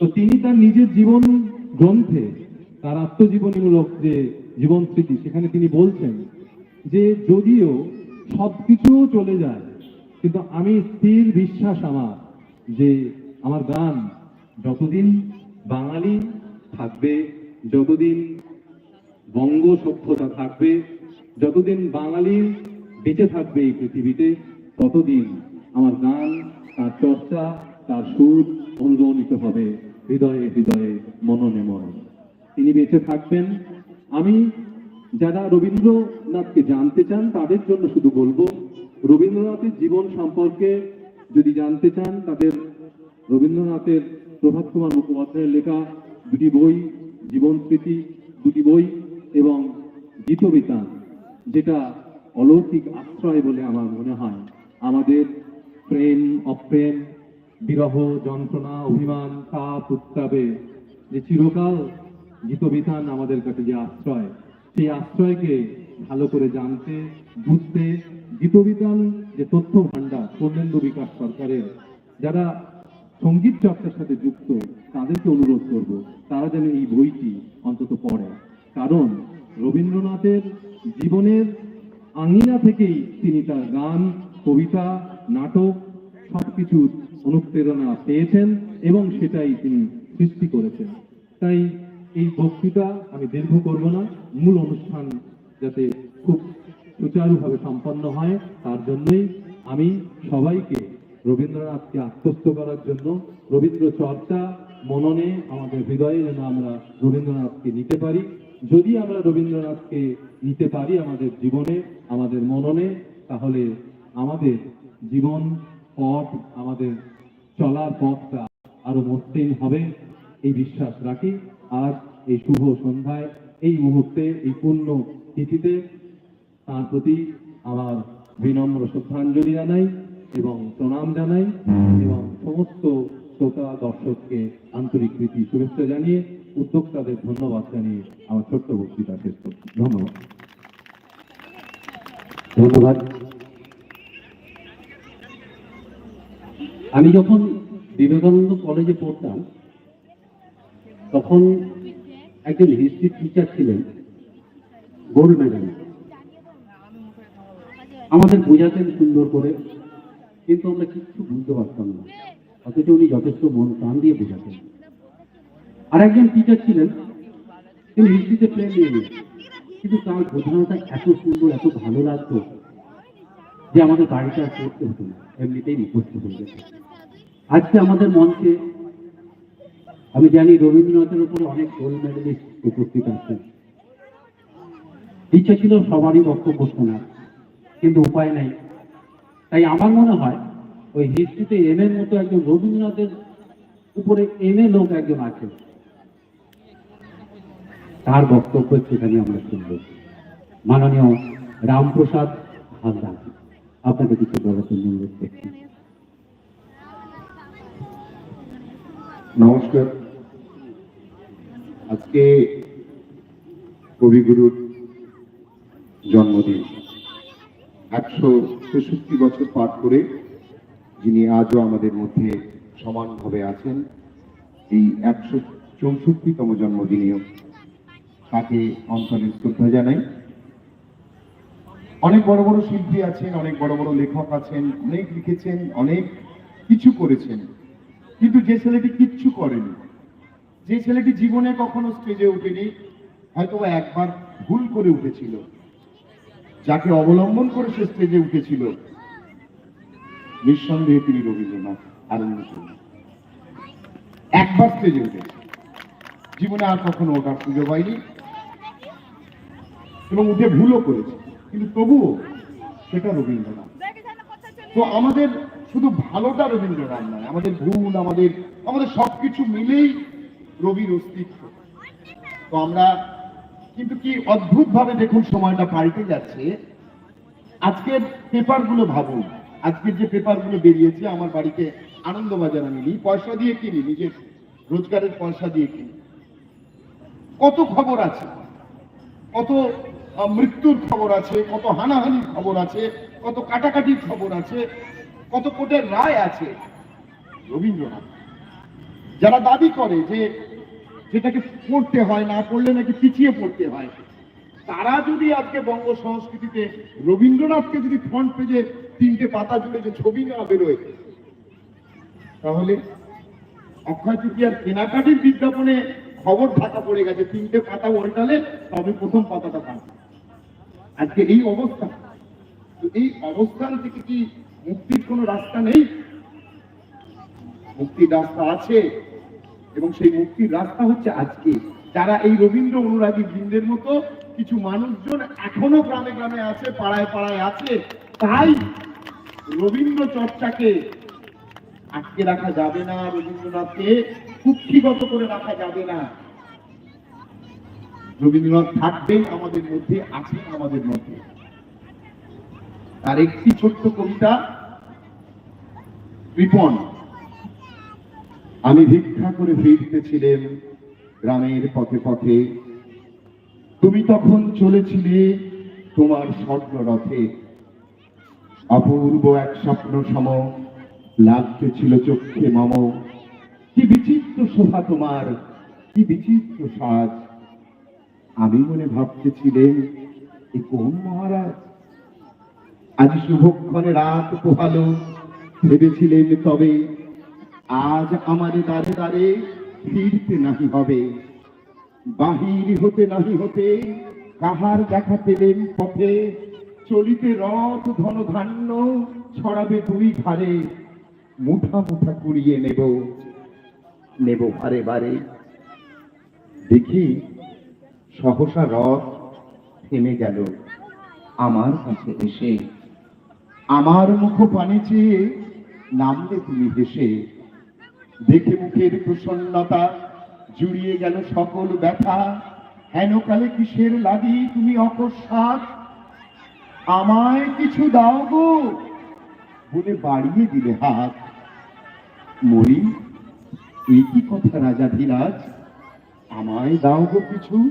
তো তিনি তার নিজের জীবন গ্রন্থে, তার আত্মজীবনীমূলক যে জীবন স্মৃতি, সেখানে তিনি বলছেন যে যদিও সবকিছু চলে যায়, কিন্তু আমি স্থির বিশ্বাস আমার যে আমার গান যতদিন বাঙালি থাকবে, যতদিন বঙ্গ সভ্যতা থাকবে, যতদিন বাঙালি বেঁচে থাকবে এই পৃথিবীতে, ততদিন আমার গান, তার চর্চা, তার সুর অনুরণিত হবে। হৃদয়ে হৃদয়ে মননে মননে তিনি বেঁচে থাকবেন। আমি যারা রবীন্দ্রনাথকে জানতে চান, তাদের জন্য শুধু বলব, রবীন্দ্রনাথের জীবন সম্পর্কে যদি জানতে চান, তাদের রবীন্দ্রনাথের প্রভাত কুমার মুখোপাধ্যায়ের লেখা দুটি বই, জীবন স্মৃতি দুটি বই এবং গীতবিতান যেটা অলৌকিক আশ্রয় বলে আমার মনে হয়। আমাদের প্রেম, অপ্রেম বিরহ যন্ত্রণা, অভিমান তাপ উত্তাপে যে চিরকাল গীতবিতান আমাদের কাছে যে আশ্রয়, সেই আশ্রয়কে ভালো করে জানতে, বুঝতে গীতবিতান যে তথ্য ভাণ্ডার পূর্ণেন্দু বিকাশ সরকারের, যারা সংগীত চর্চার সাথে যুক্ত, তাদেরকে অনুরোধ করব, তারা যেন এই বইটি অন্তত পড়ে। কারণ রবীন্দ্রনাথের জীবনের আঙিনা থেকেই তিনি তার গান, কবিতা, নাটক সবকিছুর অনুপ্রেরণা পেয়েছেন এবং সেটাই তিনি সৃষ্টি করেছেন। তাই এই বক্তৃতা আমি দীর্ঘ করব না। মূল অনুষ্ঠান যাতে খুব সুচারুভাবে সম্পন্ন হয়, তার জন্যই আমি সবাইকে রবীন্দ্রনাথকে আত্মস্থ করার জন্য রবীন্দ্র চর্চা মননে আমাদের হৃদয়ে যেন আমরা রবীন্দ্রনাথকে নিতে পারি। যদি আমরা রবীন্দ্রনাথকে নিতে পারি আমাদের জীবনে, আমাদের মননে, তাহলে আমাদের জীবন, পথ, আমাদের চলার পথটা আরও মসৃণ হবে। এই বিশ্বাস রাখি। আর এই শুভ সন্ধ্যায়, এই মুহূর্তে, এই পূর্ণ তিথিতে তার প্রতি আমার বিনম্র শ্রদ্ধাঞ্জলি জানাই এবং প্রণাম জানাই এবং সমস্ত শ্রোতা দর্শককে আন্তরিক প্রীতি, শুভেচ্ছা জানিয়ে উদ্যোক্তাদের ধন্যবাদ জানিয়ে আমার ছোট্ট বক্তৃতা শেষ করছি। ধন্যবাদ। ধন্যবাদ। আমি যখন বিবেকানন্দ কলেজে পড়তাম, তখন একজন হিস্ট্রি টিচার ছিলেন, গোল্ড ম্যাডাম আমাদের বোঝাতেন সুন্দর করে, কিন্তু আমরা কিচ্ছু বুঝতে পারতাম না। অথচ উনি যথেষ্ট মন প্রাণ দিয়ে বোঝাতেন। আর একজন টিচার ছিলেন, তিনি হিস্ট্রিতে প্লেন নিয়ে কিন্তু তার বোঝানোটা এত সুন্দর, এত ভালো লাগতো যে আমাদের বাড়িটা আর করতে হতো না, এমনিতেই মুখস্থ হয়ে যেত আজকে আমাদের মঞ্চে, আমি জানি রবীন্দ্রনাথের উপরে অনেক গোল্ড মেডেলিস্ট উপস্থিত আছেন। ইচ্ছে ছিল সবারই বক্তব্য শোনার, কিন্তু উপায় নাই। তাই আমার মনে হয়, ওই হিস্ট্রিতে এম এর মতো একজন রবীন্দ্রনাথের উপরে এম এ লোক একজন আছে তার বক্তব্য সেখানে আমরা শুনব। মাননীয় রামপ্রসাদ হালদার। আপনাকে কিছু বলার জন্য অনুরোধ করছি। নমস্কার। আজকে কবিগুরুর জন্মদিন। একশো তেষট্টি বছর পার করে যিনি আজও আমাদের মধ্যে সমানভাবে আছেন, এই একশো চৌষট্টিতম জন্মদিনেও তাকে অন্তরের শ্রদ্ধা জানাই। অনেক বড় বড় শিল্পী আছেন, অনেক বড় বড় লেখক আছেন, অনেক লিখেছেন, অনেক কিছু করেছেন। কিন্তু যে ছেলেটি কিচ্ছু করেনি, যে ছেলেটি জীবনে কখনো স্টেজে উঠেনি হয়তো একবার ভুল করে উঠেছিল। যাকে অবলম্বন করে সে স্টেজে উঠেছিল। নিঃসন্দেহে তিনি রবীন্দ্রনাথ করলেন। একবার স্টেজে উঠেছে। জীবনে আর কখনো ওঠার সুযোগ হয়নি। এবং উঠে ভুলও করেছে। কিন্তু তবুও সেটা রবীন্দ্রনাথ। তো আমাদের শুধু ভালোটা রবীন্দ্রনাথ নয়, আমাদের ভুল, আমাদের আমাদের সবকিছু মিলেই রবির অস্তিত্ব। তো আমরা কিন্তু কি অদ্ভুত ভাবে দেখুন সময়টা পাল্টে যাচ্ছে। আজকের পেপারগুলো ভাবুন, আজকের যে পেপারগুলো বেরিয়েছে, আমার বাড়িতে আনন্দবাজার আমি নিই, পয়সা দিয়ে কিনি, নিজের রোজগারের পয়সা দিয়ে কিনি। কত খবর আছে, কত মৃত্যুর খবর আছে, কত হানাহানির খবর আছে, কত কাটাকাটির খবর আছে, কত কোটের রায় আছে। রবীন্দ্রনাথ, যারা দাবি করে যে যেটাকে পড়তে হয়, না পড়লে নাকি পিছিয়ে পড়তে হয়, তারা যদি আজকে বঙ্গ সংস্কৃতিতে রবীন্দ্রনাথকে যদি ফ্রন্ট পেজে তিনটে পাতা জুড়ে যে ছবি না বেরোয়, তাহলে অক্ষয় তৃতীয়ার কেনাকাটির বিজ্ঞাপনে খবর ঢাকা পড়ে গেছে, তিনটে পাতা উল্টালে তবে প্রথম পাতাটা পাবে আজকে এই অবস্থা। এই অবস্থান থেকে কি মুক্তির কোনো রাস্তা নেই? মুক্তির রাস্তা আছে এবং সেই মুক্তির রাস্তা হচ্ছে আজকে। যারা এই রবীন্দ্র অনুরাগী বৃন্দের মতো কিছু মানুষজন এখনও গ্রামে গ্রামে আছে, পাড়ায় পাড়ায় আছে, তাই রবীন্দ্র চর্চাকে আটকে রাখা যাবে না, রবীন্দ্রনাথকে কুক্ষিগত করে রাখা যাবে না। রবীন্দ্রনাথ থাকবেন আমাদের মধ্যে আছেন আমাদের মধ্যে। তার একটি ছোট্ট কবিতা কৃপণ আমি ভিক্ষা করে ফিরতেছিলেন গ্রামের পথে পথে। তুমি তখন চলেছিলে তোমার স্বর্ণ রথে অপূর্ব এক স্বপ্ন সম, লাগতেছিল চোখে মম। কি বিচিত্র শোভা তোমার, কি বিচিত্র সাজ। আমি মনে ভাবতেছিলেন এ কোন মহারাজ? আজ শুভক্ষণে রাত পোহালো, ভেবেছিলেন তবে আজ আমারে দাঁড়ে দাঁড়ে ফিরতে নাহি হবে। বাহির হতে নাহি হতে কাহার দেখা পেলেন পথে, চলিতে রথ ধন ধান্য ছড়াবে দুই ঘাড়ে, মুঠা মুঠা কুড়িয়ে নেব নেব বারে বারে। দেখি সহসা রথ থেমে গেল আমার কাছে এসে। আমার মুখ পানে চেয়ে নামলে তুমি হেসে। দেখে মুখের প্রসন্নতা জুড়িয়ে গেল সকল ব্যথা। হেনকালে কিসের লাগি তুমি অকস্মাৎ? আমায় কিছু দাও গো। বলে বাড়িয়ে দিলে হাত। মরি এই কি কথা রাজা ধীরাজ? আমায় দাও গো কিছু।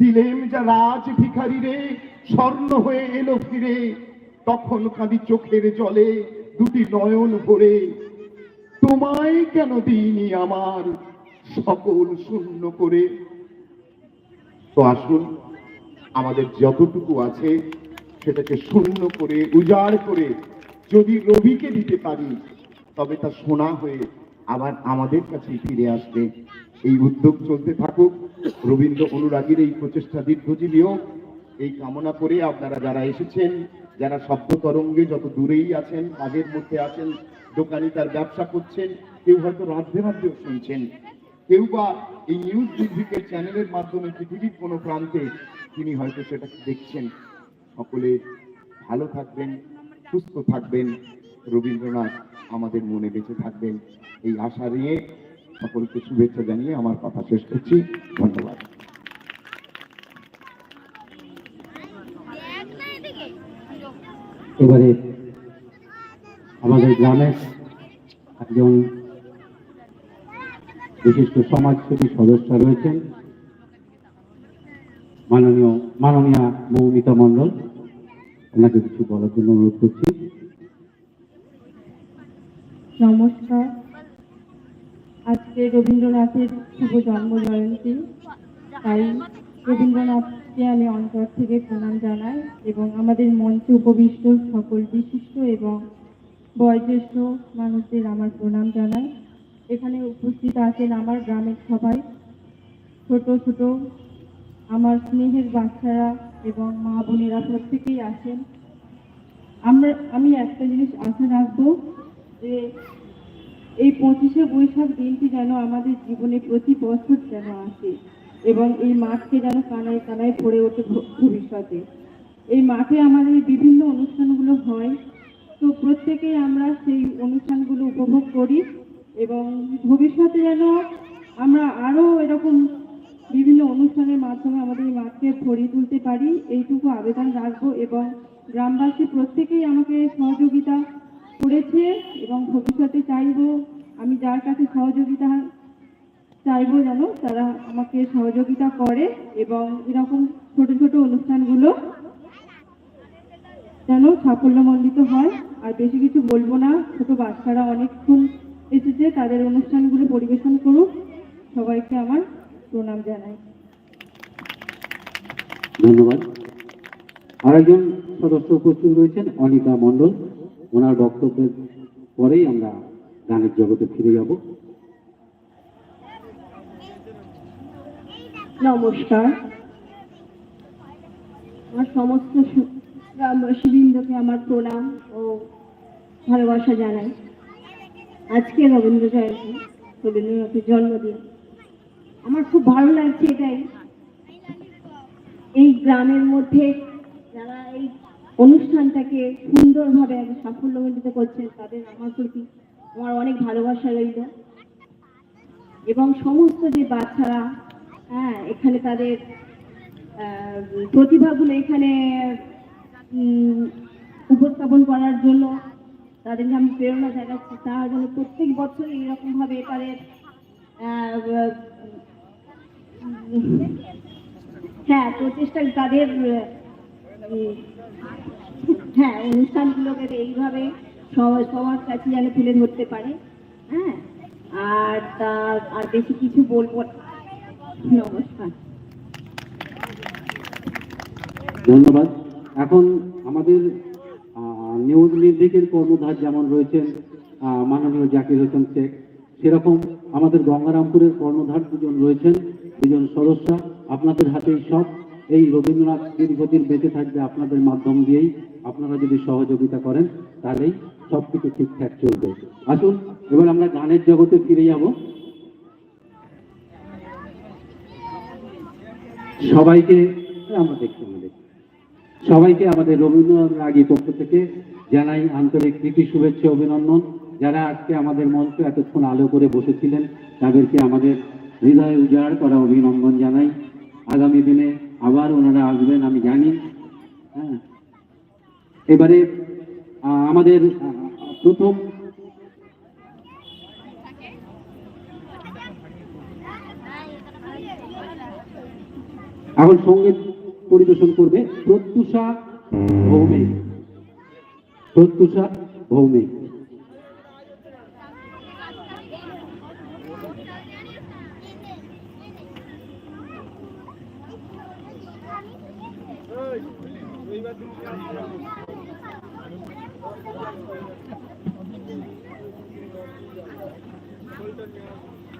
দিলেম যা রাজ ভিখারি রে, স্বর্ণ হয়ে এলো ফিরে। তখন কাঁদি চোখের জলে দুটি নয়ন ভরে। তোমায় কেন দিইনি আমার সকল শূন্য করে? তো আসুন, আমাদের যতটুকু আছে সেটাকে শূন্য করে, উজাড় করে যদি রবিকে দিতে পারি, তবে তা সোনা হয়ে আবার আমাদের কাছে ফিরে আসবে। এই উদ্যোগ চলতে থাকুক। রবীন্দ্র অনুরাগীর এই প্রচেষ্টা দীর্ঘজীবী হোক এই কামনা করে আপনারা যারা এসেছেন, যারা শব্দ তরঙ্গে যত দূরেই আছেন, কাজের মধ্যে আছেন, দোকানি তার ব্যবসা করছেন, কেউ হয়তো রাধে রাধেও শুনছেন। কেউ বা এই নিউজ নির্ভিকের চ্যানেলের মাধ্যমে পৃথিবীর কোনো প্রান্তে তিনি হয়তো সেটা দেখছেন। সকলে ভালো থাকবেন, সুস্থ থাকবেন। রবীন্দ্রনাথ আমাদের মনে বেঁচে থাকবেন। এই আশা নিয়ে সকলকে শুভেচ্ছা জানিয়ে আমার কথা শেষ করছি। ধন্যবাদ। এবারে আমাদের গ্রামের একজন বিশিষ্ট সমাজসেবী সদস্য রয়েছেন মাননীয়, মাননীয়া মৌমিতা মণ্ডল। ওনাকে কিছু বলার জন্য অনুরোধ করছি। নমস্কার। আজকে রবীন্দ্রনাথের শুভ জন্ম জয়ন্তী তাই রবীন্দ্রনাথকে আমি অন্তর থেকে প্রণাম জানাই এবং আমাদের মঞ্চে উপবিষ্ট সকল বিশিষ্ট এবং বয়োজ্যেষ্ঠ মানুষদের আমার প্রণাম জানাই। এখানে উপস্থিত আছেন আমার গ্রামের সবাই। ছোট ছোট আমার স্নেহের বাচ্চারা এবং মা বোনেরা প্রত্যেকেই আসেন আমরা, আমি একটা জিনিস আশা রাখব যে এই পঁচিশে বৈশাখ দিনটি যেন আমাদের জীবনে প্রতি বছর যেন আসে এবং এই মাঠকে যেন কানায় কানায় ভরে ওঠে ভবিষ্যতে। এই মাঠে আমাদের বিভিন্ন অনুষ্ঠানগুলো হয়। তো প্রত্যেকেই আমরা সেই অনুষ্ঠানগুলো উপভোগ করি এবং ভবিষ্যতে যেন আমরা আরও এরকম বিভিন্ন অনুষ্ঠানের মাধ্যমে আমাদের এই মাঠকে ভরিয়ে তুলতে পারি। এইটুকু আবেদন রাখব এবং গ্রামবাসী প্রত্যেকেই আমাকে সহযোগিতা করেছে এবং ভবিষ্যতে চাইব, আমি যার কাছে সহযোগিতা চাইব যেন তারা আমাকে সহযোগিতা করে এবং এরকম ছোট ছোট অনুষ্ঠানগুলো যেন সাফল্যমণ্ডিত হয়। আর বেশি কিছু বলব না, ছোট বাচ্চারা অনেকক্ষণ এসেছে, তাদের অনুষ্ঠানগুলো পরিবেশন করুক। সবাইকে আমার প্রণাম জানাই। ধন্যবাদ। আরেকজন সদস্য উপস্থিত রয়েছেন, অনিতা মণ্ডল। ওনার বক্তব্যের পরেই আমরা গানের জগতে ফিরে যাব। নমস্কার। আমার সমস্ত গ্রামবাসীবৃন্দকে আমার প্রণাম ও ভালোবাসা জানাই। আজকে রবীন্দ্র জয়ন্তী, রবীন্দ্রনাথের জন্মদিন। আমার খুব ভালো লাগছে এটাই। এই গ্রামের মধ্যে অনুষ্ঠানটাকে সুন্দরভাবে সাফল্যমণ্ডিত করছেন তাদের আমার প্রতি আমার অনেক ভালোবাসা রইল। এবং সমস্ত যে বাচ্চারা হ্যাঁ এখানে তাদের প্রতিভাগুলো এখানে উপস্থাপন করার জন্য তাদেরকে আমি প্রেরণা জানাচ্ছি তারা যেন প্রত্যেক বছর এইরকম ভাবে তাদের হ্যাঁ প্রচেষ্টা তাদের হ্যাঁ অনুষ্ঠানগুলোকে এইভাবে সবার কাছে যেন তুলে ধরতে পারে হ্যাঁ? আর তার আর বেশি কিছু বলব নমস্কার। ধন্যবাদ। এখন আমাদের নিউজ নির্দেশের কর্মধার যেমন রয়েছেন মাননীয় জাকির হোসেন শেখ, সেরকম আমাদের গঙ্গারামপুরের কর্ণধার দুজন রয়েছেন, দুজন সদস্য। আপনাদের হাতেই সব। এই রবীন্দ্রনাথ দীর্ঘদিন বেঁচে থাকবে আপনাদের মাধ্যম দিয়েই। আপনারা যদি সহযোগিতা করেন, তাহলেই সব কিছু ঠিকঠাক চলবে। আসুন, এবার আমরা গানের জগতে ফিরে যাব। সবাইকে আমরা দেখছি আমাদের সবাইকে আমাদের রবীন্দ্রনাথ রাগী পক্ষ থেকে জানাই আন্তরিক প্রীতি, শুভেচ্ছা, অভিনন্দন। যারা আজকে আমাদের মঞ্চ এতক্ষণ আলো করে বসেছিলেন, তাদেরকে আমাদের হৃদয় উজাড় করা অভিনন্দন জানাই। আগামী দিনে আবার ওনারা আসবেন, আমি জানি। হ্যাঁ। এবারে আমাদের প্রথম এখন সংগীত পরিবেশন করবে প্রত্যুষা ভৌমিক। প্রত্যুষা ভৌমিক।